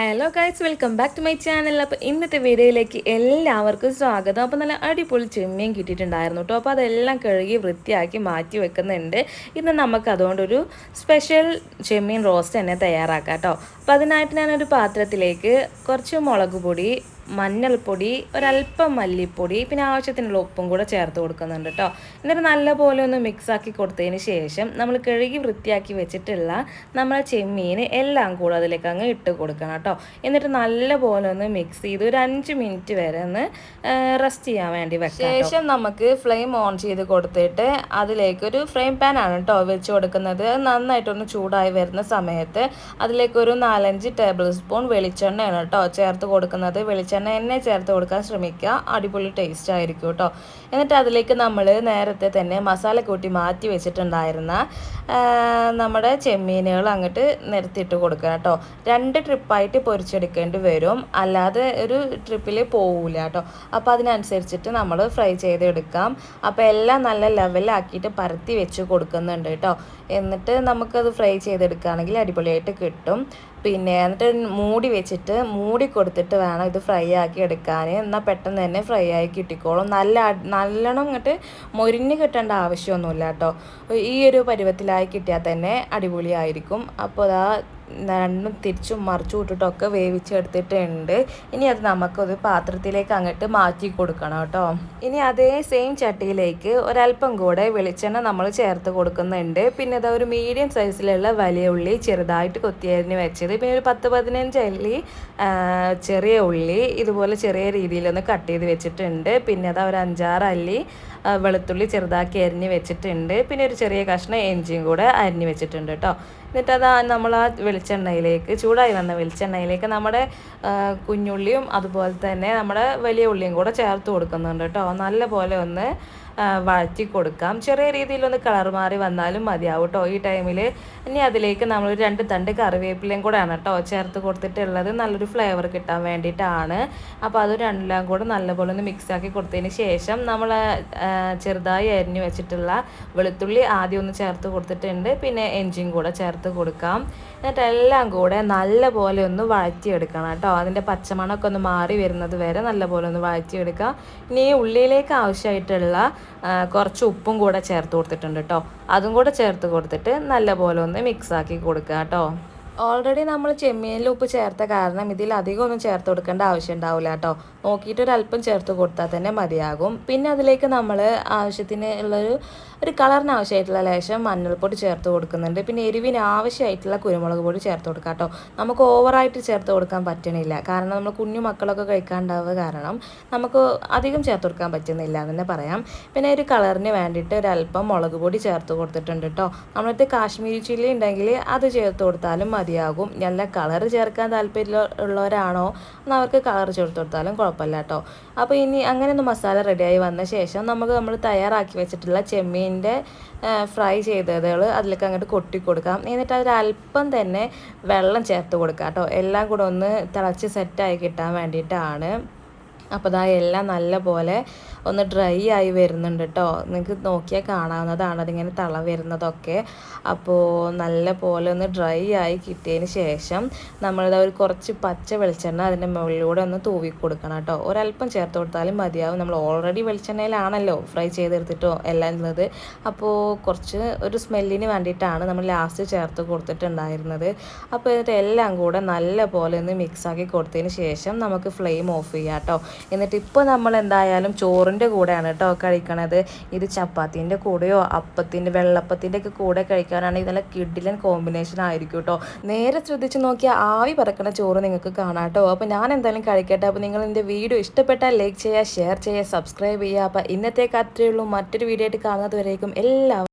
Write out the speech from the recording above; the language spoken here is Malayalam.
Hello guys welcome back to my channel അപ്പോൾ ഇന്നത്തെ വീഡിയോയിലേക്ക് എല്ലാവർക്കും സ്വാഗതം. അപ്പോൾ നല്ല അടിപൊളി ചെമ്മീൻ കിട്ടിയിട്ടുണ്ടായിരുന്നു കേട്ടോ അപ്പോൾ അതെല്ലാം കഴുകി വൃത്തിയാക്കി മാറ്റി വെക്കുന്നുണ്ട്. ഇന്ന് നമുക്ക് അതുകൊണ്ടൊരു സ്പെഷ്യൽ ചെമ്മീൻ റോസ്റ്റ് തന്നെ തയ്യാറാക്കാം കേട്ടോ അപ്പോൾ അതിനായിട്ട് ഞാനൊരു പാത്രത്തിലേക്ക് കുറച്ച് മുളക് പൊടി മഞ്ഞൾപ്പൊടി ഒരല്പം മല്ലിപ്പൊടി പിന്നെ ആവശ്യത്തിനുള്ള ഉപ്പും കൂടെ ചേർത്ത് കൊടുക്കുന്നുണ്ട് കേട്ടോ എന്നിട്ട് നല്ലപോലെ ഒന്ന് മിക്സാക്കി കൊടുത്തതിന് ശേഷം നമ്മൾ കഴുകി വൃത്തിയാക്കി വെച്ചിട്ടുള്ള നമ്മളെ ചെമ്മീൻ എല്ലാം കൂടെ അതിലേക്ക് അങ്ങ് ഇട്ട് കൊടുക്കണം കേട്ടോ എന്നിട്ട് നല്ലപോലെ ഒന്ന് മിക്സ് ചെയ്ത് ഒരു അഞ്ച് മിനിറ്റ് വരെ ഒന്ന് റെസ്റ്റ് ചെയ്യാൻ വേണ്ടി വെക്കാം ശേഷം നമുക്ക് ഫ്ലെയിം ഓൺ ചെയ്ത് കൊടുത്തിട്ട് അതിലേക്ക് ഒരു പാൻ ആണ് കേട്ടോ വെച്ച് കൊടുക്കുന്നത്. നന്നായിട്ടൊന്ന് ചൂടായി വരുന്ന സമയത്ത് അതിലേക്ക് ഒരു നാലഞ്ച് ടേബിൾ സ്പൂൺ വെളിച്ചെണ്ണയാണ് കേട്ടോ ചേർത്ത് കൊടുക്കുന്നത്. വെളിച്ചെണ്ണ എണ്ണ ചേർത്ത് കൊടുക്കാൻ ശ്രമിക്കുക. അടിപൊളി ടേസ്റ്റ് ആയിരിക്കും കേട്ടോ. എന്നിട്ട് അതിലേക്ക് നമ്മൾ നേരത്തെ തന്നെ മസാല കൂട്ടി മാറ്റി വെച്ചിട്ടുണ്ടായിരുന്ന നമ്മുടെ ചെമ്മീനുകൾ അങ്ങോട്ട് നിരത്തിയിട്ട് കൊടുക്കുക കേട്ടോ. രണ്ട് ട്രിപ്പായിട്ട് പൊരിച്ചെടുക്കേണ്ടി വരും. അല്ലാതെ ഒരു ട്രിപ്പിൽ പോവില്ല കേട്ടോ. അപ്പോൾ അതിനനുസരിച്ചിട്ട് നമ്മൾ ഫ്രൈ ചെയ്തെടുക്കാം. അപ്പോൾ എല്ലാം നല്ല ലെവലാക്കിയിട്ട് പരത്തി വെച്ച് കൊടുക്കുന്നുണ്ട് കേട്ടോ. എന്നിട്ട് നമുക്കത് ഫ്രൈ ചെയ്തെടുക്കുകയാണെങ്കിൽ അടിപൊളിയായിട്ട് കിട്ടും. പിന്നെ എന്നിട്ട് മൂടി വെച്ചിട്ട് മൂടി കൊടുത്തിട്ട് വേണം ഇത് ഫ്രൈ ആക്കി എടുക്കാൻ എന്നാൽ പെട്ടെന്ന് തന്നെ ഫ്രൈ ആയി കിട്ടിക്കോളും. നല്ല നല്ലോണം ഇങ്ങോട്ട് മൊരിഞ്ഞ് കിട്ടേണ്ട ആവശ്യമൊന്നുമില്ല കേട്ടോ. ഈ ഒരു പരുവത്തിലായി കിട്ടിയാൽ തന്നെ അടിപൊളിയായിരിക്കും. അപ്പോൾ അതാ രണ്ടും തിരിച്ചും മറിച്ചു വിട്ടിട്ടൊക്കെ വേവിച്ചെടുത്തിട്ടുണ്ട്. ഇനി അത് നമുക്കൊരു പാത്രത്തിലേക്ക് അങ്ങോട്ട് മാറ്റി കൊടുക്കണം കേട്ടോ. ഇനി അതേ സെയിം ചട്ടിയിലേക്ക് ഒരല്പം കൂടെ വെളിച്ചെണ്ണ നമ്മൾ ചേർത്ത് കൊടുക്കുന്നുണ്ട്. പിന്നെ അത് ഒരു മീഡിയം സൈസിലുള്ള വലിയ ഉള്ളി ചെറുതായിട്ട് കൊത്തിയരിഞ്ഞ് വെച്ചത്. പിന്നെ ഒരു പത്ത് പതിനഞ്ച് അല്ലി ചെറിയ ഉള്ളി ഇതുപോലെ ചെറിയ രീതിയിലൊന്ന് കട്ട് ചെയ്ത് വെച്ചിട്ടുണ്ട്. പിന്നെ അത് ഒരു അഞ്ചാറ് അല്ലി വെളുത്തുള്ളി ചെറുതാക്കി അരിഞ്ഞ് വെച്ചിട്ടുണ്ട്. പിന്നെ ഒരു ചെറിയ കഷ്ണം എഞ്ചിയും കൂടെ അരിഞ്ഞ് വെച്ചിട്ടുണ്ട് കേട്ടോ. എന്നിട്ട് നമ്മൾ ആ വെളിച്ചെണ്ണയിലേക്ക് ചൂടായി വന്ന വെളിച്ചെണ്ണയിലേക്ക് നമ്മുടെ കുഞ്ഞുള്ളിയും അതുപോലെ തന്നെ നമ്മുടെ വലിയ ഉള്ളിയും കൂടെ ചേർത്ത് കൊടുക്കുന്നുണ്ട് കേട്ടോ. നല്ലപോലെ ഒന്ന് വഴറ്റി കൊടുക്കാം. ചെറിയ രീതിയിലൊന്ന് കളർ മാറി വന്നാലും മതിയാവും കേട്ടോ ഈ ടൈമിൽ ഇനി അതിലേക്ക് നമ്മൾ രണ്ട് തണ്ട് കറിവേപ്പിലയും കൂടെയാണ് കേട്ടോ ചേർത്ത് കൊടുത്തിട്ടുള്ളത്. നല്ലൊരു ഫ്ലേവർ കിട്ടാൻ വേണ്ടിയിട്ടാണ്. അപ്പോൾ അത് രണ്ടെല്ലാം കൂടെ നല്ലപോലെ ഒന്ന് മിക്സാക്കി കൊടുത്തതിന് ശേഷം നമ്മൾ ചെറുതായി അരിഞ്ഞു വെച്ചിട്ടുള്ള വെളുത്തുള്ളി ആദ്യം ഒന്ന് ചേർത്ത് കൊടുത്തിട്ടുണ്ട്. പിന്നെ എഞ്ചിൻ കൂടെ ചേർത്ത് കൊടുക്കാം. എന്നിട്ട് എല്ലാം കൂടെ നല്ലപോലെ ഒന്ന് വഴറ്റിയെടുക്കണം കേട്ടോ അതിന്റെ പച്ചമണമൊക്കെ ഒന്ന് മാറി വരുന്നത് വരെ നല്ലപോലെ ഒന്ന് വഴറ്റിയെടുക്കാം. ഇനി ഉള്ളിയിലേക്ക് ആവശ്യമായിട്ടുള്ള കുറച്ച് ഉപ്പും കൂടെ ചേർത്ത് കൊടുത്തിട്ടുണ്ട് കേട്ടോ അതും കൂടെ ചേർത്ത് കൊടുത്തിട്ട് നല്ലപോലെ ഒന്ന് മിക്സ് ആക്കി കൊടുക്കുക കേട്ടോ ഓൾറെഡി നമ്മൾ ചെമ്മീനിൽ ഉപ്പ് ചേർത്ത കാരണം ഇതിൽ അധികം ഒന്നും ചേർത്ത് കൊടുക്കേണ്ട ആവശ്യം ഉണ്ടാവില്ല കേട്ടോ. നോക്കിയിട്ട് അല്പം ചേർത്ത് കൊടുത്താൽ തന്നെ മതിയാകും. പിന്നെ അതിലേക്ക് നമ്മൾ ആവശ്യത്തിന് ഉള്ളൊരു ഒരു കളറിന് ആവശ്യമായിട്ടുള്ള ലേശം മഞ്ഞൾപ്പൊടി ചേർത്ത് കൊടുക്കുന്നുണ്ട്. പിന്നെ എരിവിന് ആവശ്യമായിട്ടുള്ള കുരുമുളക് പൊടി ചേർത്ത് കൊടുക്കാം കേട്ടോ. നമുക്ക് ഓവറായിട്ട് ചേർത്ത് കൊടുക്കാൻ പറ്റണില്ല. കാരണം നമ്മൾ കുഞ്ഞു മക്കളൊക്കെ കഴിക്കാണ്ടാവുക കാരണം നമുക്ക് അധികം ചേർത്ത് കൊടുക്കാൻ പറ്റുന്നില്ല എന്ന് തന്നെ പറയാം. പിന്നെ ഒരു കളറിന് വേണ്ടിയിട്ട് ഒരല്പം മുളക് പൊടി ചേർത്ത് കൊടുത്തിട്ടുണ്ട് കേട്ടോ. നമ്മളടുത്ത് കാശ്മീരി ചില്ലി ഉണ്ടെങ്കിൽ അത് ചേർത്ത് കൊടുത്താലും മതിയാകും. നല്ല കളർ ചേർക്കാൻ താല്പര്യം ഉള്ളവരാണോ എന്നാൽ അവർക്ക് കളർ ചേർത്ത് കൊടുത്താലും കുഴപ്പമില്ല കേട്ടോ. അപ്പോൾ ഇനി അങ്ങനെ ഒന്ന് മസാല റെഡിയായി വന്ന ശേഷം നമുക്ക് നമ്മൾ തയ്യാറാക്കി വെച്ചിട്ടുള്ള ചെമ്മീന്റെ ഫ്രൈ ചെയ്തതുകൾ അതിലേക്ക് അങ്ങോട്ട് കൊട്ടി കൊടുക്കാം. എന്നിട്ട് അതിൽ അല്പം തന്നെ വെള്ളം ചേർത്ത് കൊടുക്കാം കേട്ടോ. എല്ലാം കൂടെ ഒന്ന് തിളച്ച് സെറ്റായി കിട്ടാൻ വേണ്ടിയിട്ടാണ്. അപ്പോൾ ഇതാ എല്ലാം നല്ല പോലെ ഒന്ന് ഡ്രൈ ആയി വരുന്നുണ്ട് കേട്ടോ നിങ്ങൾക്ക് നോക്കിയാൽ കാണാവുന്നതാണ്. അതിങ്ങനെ തള വരുന്നതൊക്കെ. അപ്പോൾ നല്ല പോലെ ഒന്ന് ഡ്രൈ ആയി കിട്ടിയതിന് ശേഷം നമ്മളിത് ഒരു കുറച്ച് പച്ച വെളിച്ചെണ്ണ അതിന്റെ മുകളിലൂടെ ഒന്ന് തൂവി കൊടുക്കണം കേട്ടോ ഒരല്പം ചേർത്ത് കൊടുത്താലും മതിയാവും. നമ്മൾ ഓൾറെഡി വെളിച്ചെണ്ണയിലാണല്ലോ ഫ്രൈ ചെയ്തെടുത്തിട്ടോ എല്ലാം ഉള്ളത് അപ്പോൾ കുറച്ച് ഒരു സ്മെല്ലിന് വേണ്ടിയിട്ടാണ് നമ്മൾ ലാസ്റ്റ് ചേർത്ത് കൊടുത്തിട്ടുണ്ടായിരുന്നത്. അപ്പോൾ എന്നിട്ട് എല്ലാം കൂടെ നല്ല പോലെ ഒന്ന് മിക്സാക്കി കൊടുത്തതിന് ശേഷം നമുക്ക് ഫ്ലെയിം ഓഫ് ചെയ്യാം കേട്ടോ എന്നിട്ട് ഇപ്പോൾ നമ്മൾ എന്തായാലും ചോറിന്റെ കൂടെയാണ് കേട്ടോ കഴിക്കണത്. ഇത് ചപ്പാത്തിന്റെ കൂടെയോ അപ്പത്തിന്റെ വെള്ളപ്പത്തിന്റെ ഒക്കെ കൂടെ കഴിക്കാനാണെങ്കിൽ നല്ല കിഡിലൻ കോമ്പിനേഷൻ ആയിരിക്കും കേട്ടോ. നേരെ ശ്രദ്ധിച്ച് നോക്കിയാൽ ആവി പറക്കുന്ന ചോറ് നിങ്ങൾക്ക് കാണാം കേട്ടോ. അപ്പോൾ ഞാൻ എന്തായാലും കഴിക്കട്ടെ. അപ്പോൾ നിങ്ങൾ എന്റെ വീഡിയോ ഇഷ്ടപ്പെട്ടാൽ ലൈക്ക് ചെയ്യുക ഷെയർ ചെയ്യുക സബ്സ്ക്രൈബ് ചെയ്യുക. അപ്പോൾ ഇന്നത്തേക്ക് അത്രയേ ഉള്ളൂ. മറ്റൊരു വീഡിയോ ആയിട്ട് കാണുന്നത് വരേക്കും എല്ലാവരും